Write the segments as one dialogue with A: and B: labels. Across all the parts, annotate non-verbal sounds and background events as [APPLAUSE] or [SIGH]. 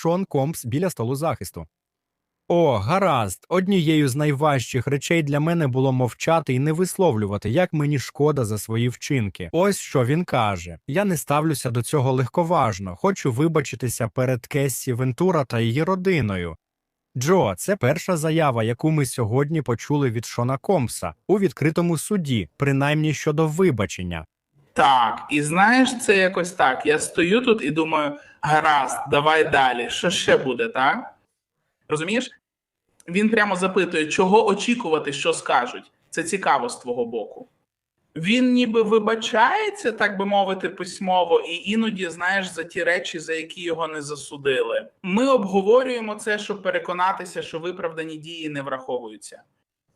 A: Шон Компс біля столу захисту. О, гаразд. Однією з найважчих речей для мене було мовчати і не висловлювати, як мені шкода за свої вчинки. Ось що він каже: я не ставлюся до цього легковажно, хочу вибачитися перед Кессі Вентура та її родиною. Джо, це перша заява, яку ми сьогодні почули від Шона Компса у відкритому суді, принаймні щодо вибачення.
B: Так, і знаєш, це якось так. Я стою тут і думаю, гаразд, давай далі. Що ще буде, так? Розумієш? Він прямо запитує, чого очікувати, що скажуть. Це цікаво з твого боку. Він ніби вибачається, так би мовити, письмово, і іноді знаєш за ті речі, за які його не засудили. Ми обговорюємо це, щоб переконатися, що виправдані дії не враховуються.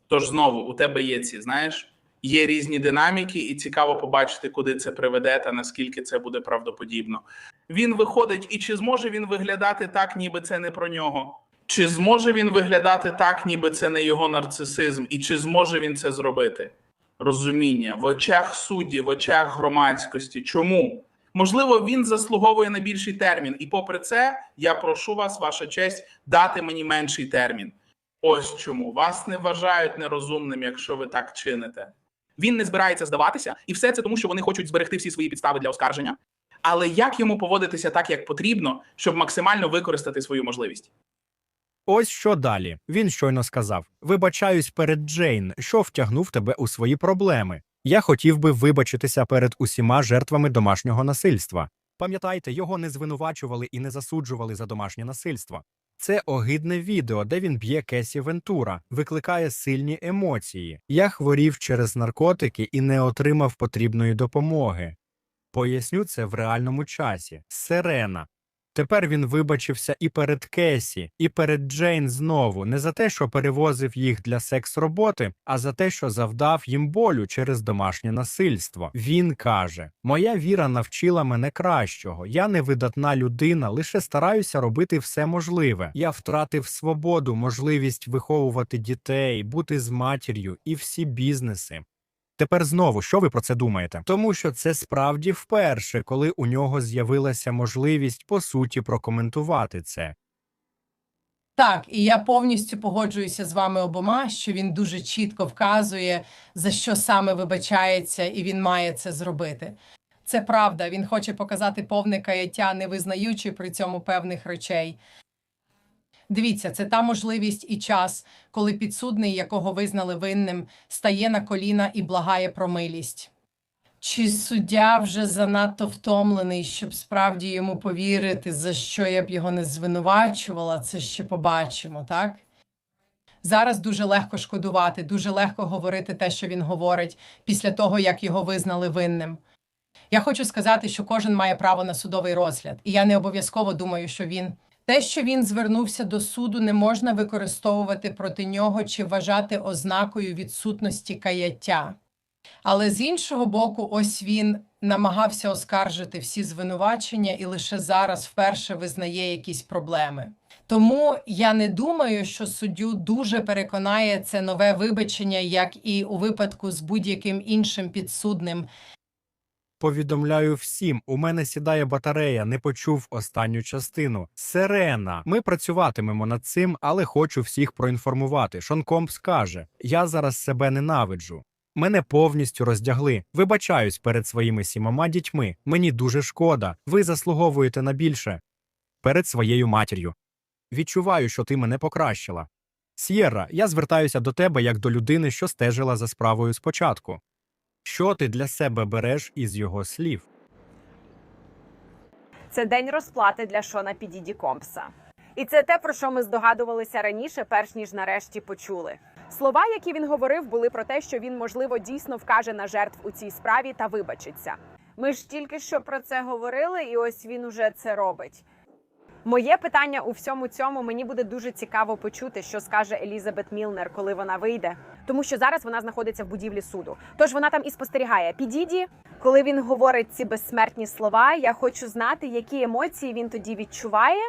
B: Тож знову у тебе є ці, знаєш, є різні динаміки, і цікаво побачити, куди це приведе та наскільки це буде правдоподібно. Він виходить, і чи зможе він виглядати так, ніби це не про нього? Чи зможе він виглядати так, ніби це не його нарцисизм, і чи зможе він це зробити? Розуміння в очах судді, в очах громадськості. Чому? Можливо, він заслуговує на більший термін, і попри це, я прошу вас, ваша честь, дати мені менший термін. Ось чому вас не вважають нерозумним, якщо ви так чините. Він не збирається здаватися, і все це тому, що вони хочуть зберегти всі свої підстави для оскарження. Але як йому поводитися так, як потрібно, щоб максимально використати свою можливість?
A: Ось що далі. Він щойно сказав: Вибачаюсь перед Джейн, що втягнув тебе у свої проблеми. Я хотів би вибачитися перед усіма жертвами домашнього насильства. Пам'ятайте, його не звинувачували і не засуджували за домашнє насильство. Це огидне відео, де він б'є Кесі Вентура, викликає сильні емоції. Я хворів через наркотики і не отримав потрібної допомоги. Поясню це в реальному часі. Сирена. Тепер він вибачився і перед Кесі, і перед Джейн знову, не за те, що перевозив їх для секс-роботи, а за те, що завдав їм болю через домашнє насильство. Він каже: Моя віра навчила мене кращого. Я не видатна людина, лише стараюся робити все можливе. Я втратив свободу, можливість виховувати дітей, бути з матір'ю і всі бізнеси. Тепер знову, що ви про це думаєте? Тому що це справді вперше, коли у нього з'явилася можливість по суті прокоментувати це.
C: Так, і я повністю погоджуюся з вами обома, що він дуже чітко вказує, за що саме вибачається, і він має це зробити. Це правда, він хоче показати повне каяття, не визнаючи при цьому певних речей. Дивіться, це та можливість і час, коли підсудний, якого визнали винним, стає на коліна і благає про милість. Чи суддя вже занадто втомлений, щоб справді йому повірити, за що я б його не звинувачувала, це ще побачимо, так? Зараз дуже легко шкодувати, дуже легко говорити те, що він говорить, після того, як його визнали винним. Я хочу сказати, що кожен має право на судовий розгляд, і я не обов'язково думаю, що він те, що він звернувся до суду, не можна використовувати проти нього чи вважати ознакою відсутності каяття. Але з іншого боку, ось він намагався оскаржити всі звинувачення і лише зараз вперше визнає якісь проблеми. Тому я не думаю, що суддю дуже переконає це нове вибачення, як і у випадку з будь-яким іншим підсудним.
A: Повідомляю всім, у мене сідає батарея, не почув останню частину. Сирена. Ми працюватимемо над цим, але хочу всіх проінформувати. Шон Компс каже: Я зараз себе ненавиджу. Мене повністю роздягли. Вибачаюсь перед своїми сімома дітьми. Мені дуже шкода. Ви заслуговуєте на більше. Перед своєю матір'ю. Відчуваю, що ти мене покращила. Сєрра, я звертаюся до тебе як до людини, що стежила за справою спочатку. Що ти для себе береш із його слів?
D: Це день розплати для Шона Підіді Компса. І це те, про що ми здогадувалися раніше, перш ніж нарешті почули. Слова, які він говорив, були про те, що він, можливо, дійсно вкаже на жертв у цій справі та вибачиться. Ми ж тільки що про це говорили, і ось він уже це робить. Моє питання у всьому цьому мені буде дуже цікаво почути, що скаже Елізабет Мілнер, коли вона вийде, тому що зараз вона знаходиться в будівлі суду. Тож вона там і спостерігає. Підіді, коли він говорить ці безсмертні слова, я хочу знати, які емоції він тоді відчуває.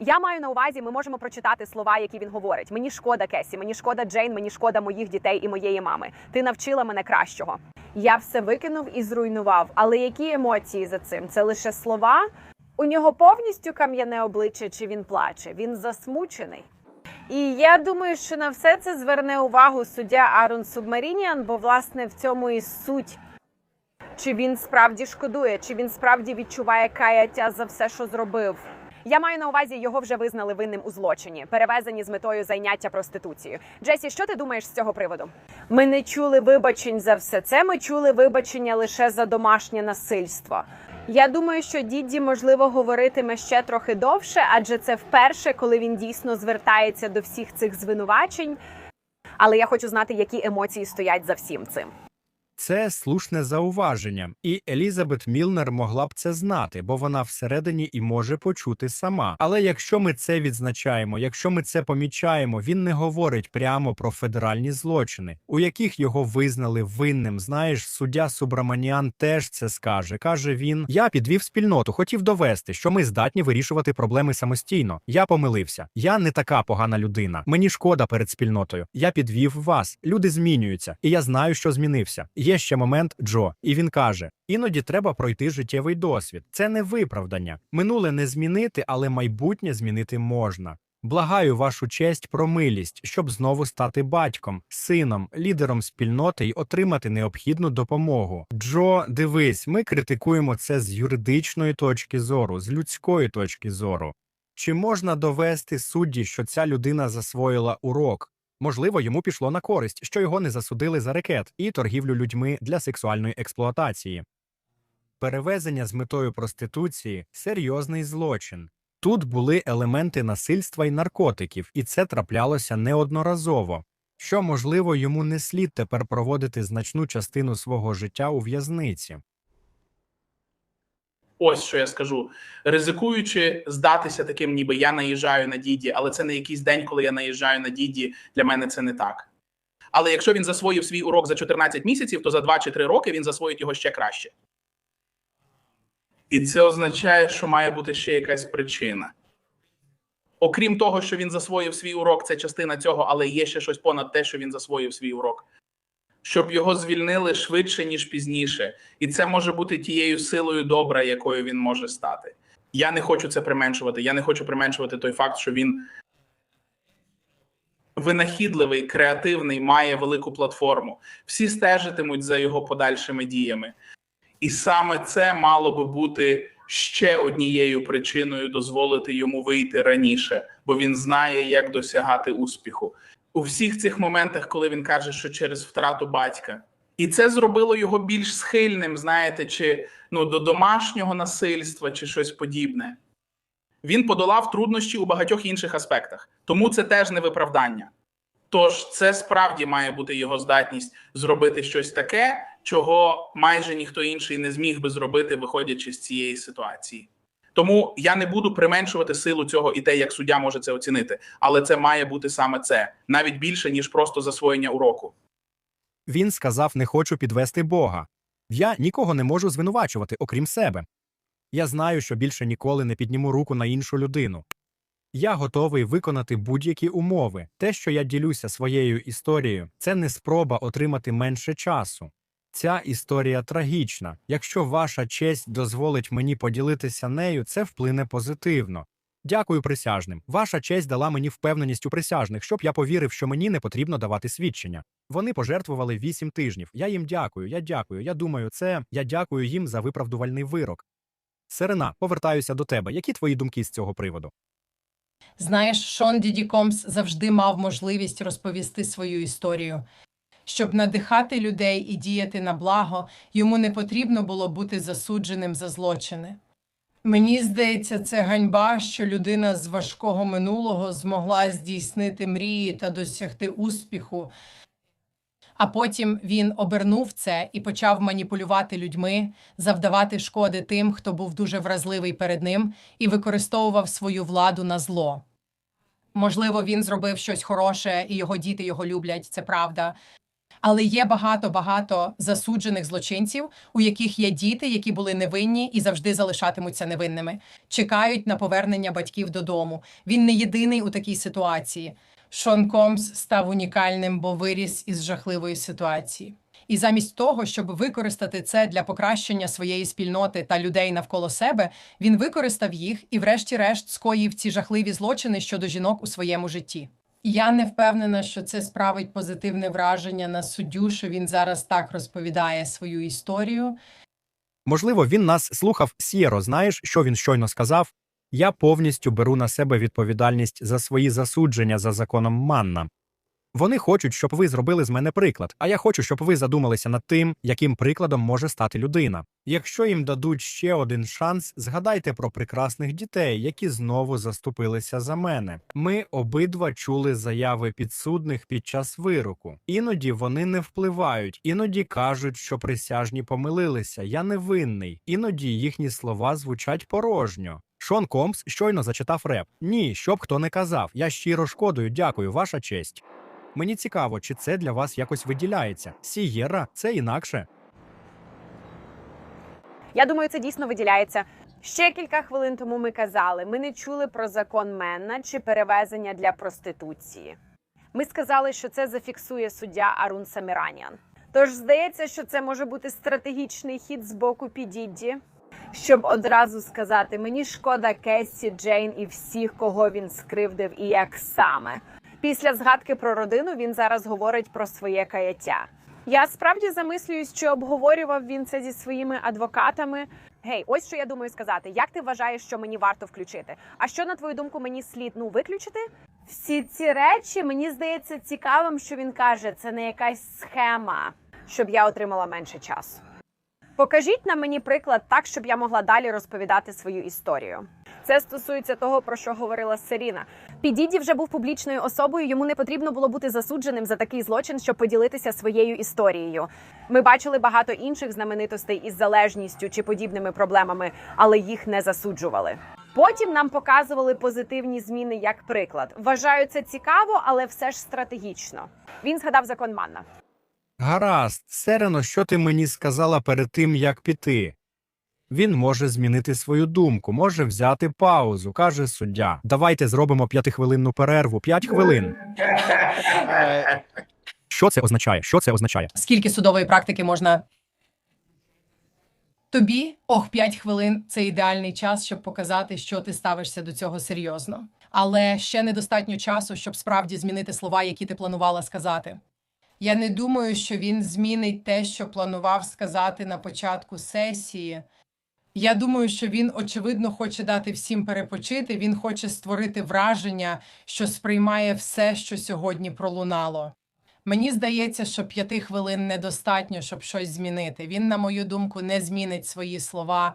D: Я маю на увазі, ми можемо прочитати слова, які він говорить. Мені шкода Кесі, мені шкода Джейн, мені шкода моїх дітей і моєї мами. Ти навчила мене кращого. Я все викинув і зруйнував. Але які емоції за цим? Це лише слова. У нього повністю кам'яне обличчя, чи він плаче? Він засмучений. І я думаю, що на все це зверне увагу суддя Арон Субмарініан, бо власне в цьому і суть. Чи він справді шкодує, чи він справді відчуває каяття за все, що зробив. Я маю на увазі, його вже визнали винним у злочині, перевезені з метою зайняття проституцією. Джесі, що ти думаєш з цього приводу? Ми не чули вибачень за все це. Ми чули вибачення лише за домашнє насильство. Я думаю, що Дідді можливо говоритиме ще трохи довше, адже це вперше, коли він дійсно звертається до всіх цих звинувачень. Але я хочу знати, які емоції стоять за всім цим.
A: Це слушне зауваження, і Елізабет Мілнер могла б це знати, бо вона всередині і може почути сама. Але якщо ми це відзначаємо, якщо ми це помічаємо, він не говорить прямо про федеральні злочини, у яких його визнали винним. Знаєш, суддя Субраманіан теж це скаже. каже він: Я підвів спільноту, хотів довести, що ми здатні вирішувати проблеми самостійно. Я помилився. Я не така погана людина. Мені шкода перед спільнотою. Я підвів вас. Люди змінюються, і я знаю, що змінився. Є ще момент Джо, і він каже: іноді треба пройти життєвий досвід. Це не виправдання. Минуле не змінити, але майбутнє змінити можна. Благаю вашу честь про милість, щоб знову стати батьком, сином, лідером спільноти й отримати необхідну допомогу. Джо, дивись, ми критикуємо це з юридичної точки зору, з людської точки зору. Чи можна довести судді, що ця людина засвоїла урок? Можливо, йому пішло на користь, що його не засудили за рекет і торгівлю людьми для сексуальної експлуатації. Перевезення з метою проституції серйозний злочин. Тут були елементи насильства і наркотиків, і це траплялося неодноразово. Що, можливо, йому не слід тепер проводити значну частину свого життя у в'язниці.
B: Ось що я скажу. Ризикуючи здатися таким, ніби я наїжджаю на діді, але це не якийсь день, коли я наїжджаю на діді. Для мене це не так. Але якщо він засвоїв свій урок за 14 місяців, то за 2 чи 3 роки він засвоїть його ще краще. І це означає, що має бути ще якась причина. Окрім того, що він засвоїв свій урок, це частина цього, але є ще щось понад те, що він засвоїв свій урок. Щоб його звільнили швидше, ніж пізніше. І це може бути тією силою добра, якою він може стати. Я не хочу це применшувати. Я не хочу применшувати той факт, що він винахідливий, креативний, має велику платформу. Всі стежитимуть за його подальшими діями. І саме це мало би бути ще однією причиною дозволити йому вийти раніше, бо він знає, як досягати успіху. У всіх цих моментах, коли він каже, що через втрату батька, і це зробило його більш схильним, знаєте, чи ну до домашнього насильства, чи щось подібне. Він подолав труднощі у багатьох інших аспектах, тому це теж не виправдання. Тож це справді має бути його здатність зробити щось таке, чого майже ніхто інший не зміг би зробити, виходячи з цієї ситуації. Тому я не буду применшувати силу цього і те, як суддя може це оцінити, але це має бути саме це, навіть більше ніж просто засвоєння уроку.
A: Він сказав: Не хочу підвести Бога. Я нікого не можу звинувачувати, окрім себе. Я знаю, що більше ніколи не підніму руку на іншу людину. Я готовий виконати будь-які умови. Те, що я ділюся своєю історією, це не спроба отримати менше часу. Ця історія трагічна. Якщо ваша честь дозволить мені поділитися нею, це вплине позитивно. Дякую присяжним. Ваша честь дала мені впевненість у присяжних, щоб я повірив, що мені не потрібно давати свідчення. Вони пожертвували вісім тижнів. Я їм дякую, я дякую. Я думаю, це я дякую їм за виправдувальний вирок. Серена, повертаюся до тебе. Які твої думки з цього приводу?
C: Знаєш, Шон Діді Комс завжди мав можливість розповісти свою історію. Щоб надихати людей і діяти на благо, йому не потрібно було бути засудженим за злочини. Мені здається, це ганьба, що людина з важкого минулого змогла здійснити мрії та досягти успіху. А потім він обернув це і почав маніпулювати людьми, завдавати шкоди тим, хто був дуже вразливий перед ним, і використовував свою владу на зло. Можливо, він зробив щось хороше, і його діти його люблять, це правда. Але є багато-багато засуджених злочинців, у яких є діти, які були невинні і завжди залишатимуться невинними, чекають на повернення батьків додому. Він не єдиний у такій ситуації. Шон Комс став унікальним, бо виріс із жахливої ситуації. І замість того, щоб використати це для покращення своєї спільноти та людей навколо себе, він використав їх і, врешті-решт, скоїв ці жахливі злочини щодо жінок у своєму житті. Я не впевнена, що це справить позитивне враження на суддю, що він зараз так розповідає свою історію.
A: Можливо, він нас слухав Сєро. Знаєш, що він щойно сказав? Я повністю беру на себе відповідальність за свої засудження за законом Манна. Вони хочуть, щоб ви зробили з мене приклад, а я хочу, щоб ви задумалися над тим, яким прикладом може стати людина. Якщо їм дадуть ще один шанс, згадайте про прекрасних дітей, які знову заступилися за мене. Ми обидва чули заяви підсудних під час вироку. Іноді вони не впливають, іноді кажуть, що присяжні помилилися. Я невинний. Іноді їхні слова звучать порожньо. Шон Комс щойно зачитав реп. Ні, щоб хто не казав. Я щиро шкодую, дякую, ваша честь. Мені цікаво, чи це для вас якось виділяється. Сієра це інакше.
D: Я думаю, це дійсно виділяється. Ще кілька хвилин тому ми казали, ми не чули про закон Менна чи перевезення для проституції. Ми сказали, що це зафіксує суддя Арун Саміраніан. Тож здається, що це може бути стратегічний хід з боку Підідді, щоб одразу сказати: мені шкода Кессі, Джейн і всіх, кого він скривдив, і як саме. Після згадки про родину він зараз говорить про своє каяття. Я справді замислююсь, чи обговорював він це зі своїми адвокатами. Гей, ось що я думаю сказати. Як ти вважаєш, що мені варто включити? А що на твою думку мені слід ну виключити? Всі ці речі мені здається цікавим, що він каже, це не якась схема, щоб я отримала менше часу. Покажіть на мені приклад так, щоб я могла далі розповідати свою історію. Це стосується того, про що говорила Серіна. Підіді вже був публічною особою. Йому не потрібно було бути засудженим за такий злочин, щоб поділитися своєю історією. Ми бачили багато інших знаменитостей із залежністю чи подібними проблемами, але їх не засуджували. Потім нам показували позитивні зміни як приклад. Вважаю це цікаво, але все ж стратегічно. Він згадав закон Манна.
A: Гаразд, Серено, що ти мені сказала перед тим, як піти? Він може змінити свою думку, може взяти паузу, каже суддя. Давайте зробимо п'ятихвилинну перерву. П'ять хвилин. [LAUGHS] Що це означає? Що це означає?
C: Скільки судової практики можна. Тобі, ох, 5 хвилин це ідеальний час, щоб показати, що ти ставишся до цього серйозно. Але ще недостатньо часу, щоб справді змінити слова, які ти планувала сказати. Я не думаю, що він змінить те, що планував сказати на початку сесії. Я думаю, що він очевидно хоче дати всім перепочити. Він хоче створити враження, що сприймає все, що сьогодні пролунало. Мені здається, що п'яти хвилин недостатньо, щоб щось змінити. Він, на мою думку, не змінить свої слова.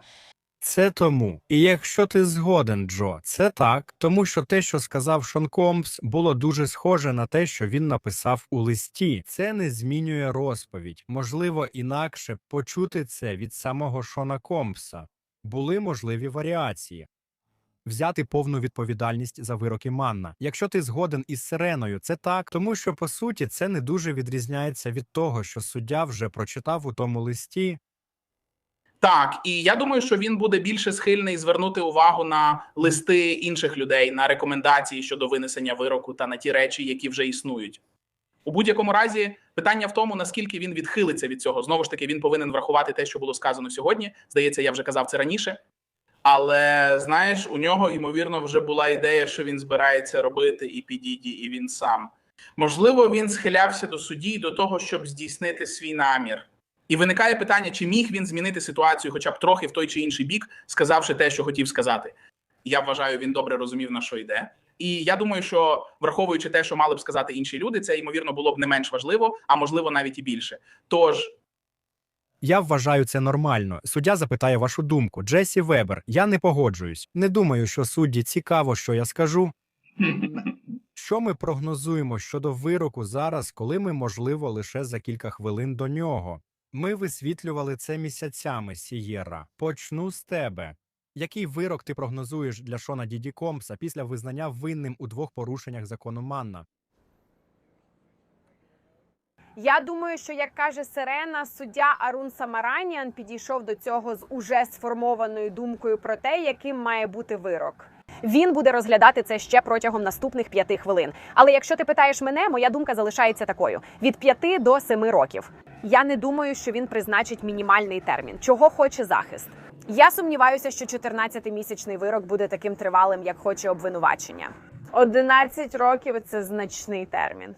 A: Це тому. І якщо ти згоден, Джо, це так, тому що те, що сказав Шон Комс, було дуже схоже на те, що він написав у листі. Це не змінює розповідь. Можливо, інакше почути це від самого Шона Компса. Були можливі варіації. Взяти повну відповідальність за вироки Манна. Якщо ти згоден із Сиреною, це так, тому що по суті це не дуже відрізняється від того, що суддя вже прочитав у тому листі.
B: Так, і я думаю, що він буде більше схильний звернути увагу на листи інших людей, на рекомендації щодо винесення вироку та на ті речі, які вже існують. У будь-якому разі питання в тому, наскільки він відхилиться від цього. Знову ж таки, він повинен врахувати те, що було сказано сьогодні. Здається, я вже казав це раніше. Але знаєш, у нього ймовірно вже була ідея, що він збирається робити і підіді, і він сам. Можливо, він схилявся до судді до того, щоб здійснити свій намір. І виникає питання, чи міг він змінити ситуацію, хоча б трохи в той чи інший бік, сказавши те, що хотів сказати. Я вважаю, він добре розумів на що йде. І я думаю, що враховуючи те, що мали б сказати інші люди, це ймовірно було б не менш важливо, а можливо навіть і більше. Тож
A: Я вважаю це нормально. Суддя запитає вашу думку. Джесі Вебер, я не погоджуюсь. Не думаю, що судді цікаво, що я скажу. Що ми прогнозуємо щодо вироку зараз, коли ми, можливо, лише за кілька хвилин до нього? Ми висвітлювали це місяцями, Сієра. Почну з тебе. Який вирок ти прогнозуєш для Шона Діді Компса після визнання винним у двох порушеннях закону Манна?
D: Я думаю, що як каже Сирена, суддя Арун Самараніан підійшов до цього з уже сформованою думкою про те, яким має бути вирок. Він буде розглядати це ще протягом наступних п'яти хвилин. Але якщо ти питаєш мене, моя думка залишається такою: від п'яти до семи років. Я не думаю, що він призначить мінімальний термін, чого хоче захист. Я сумніваюся, що 14-місячний вирок буде таким тривалим, як хоче обвинувачення. 11 років це значний термін.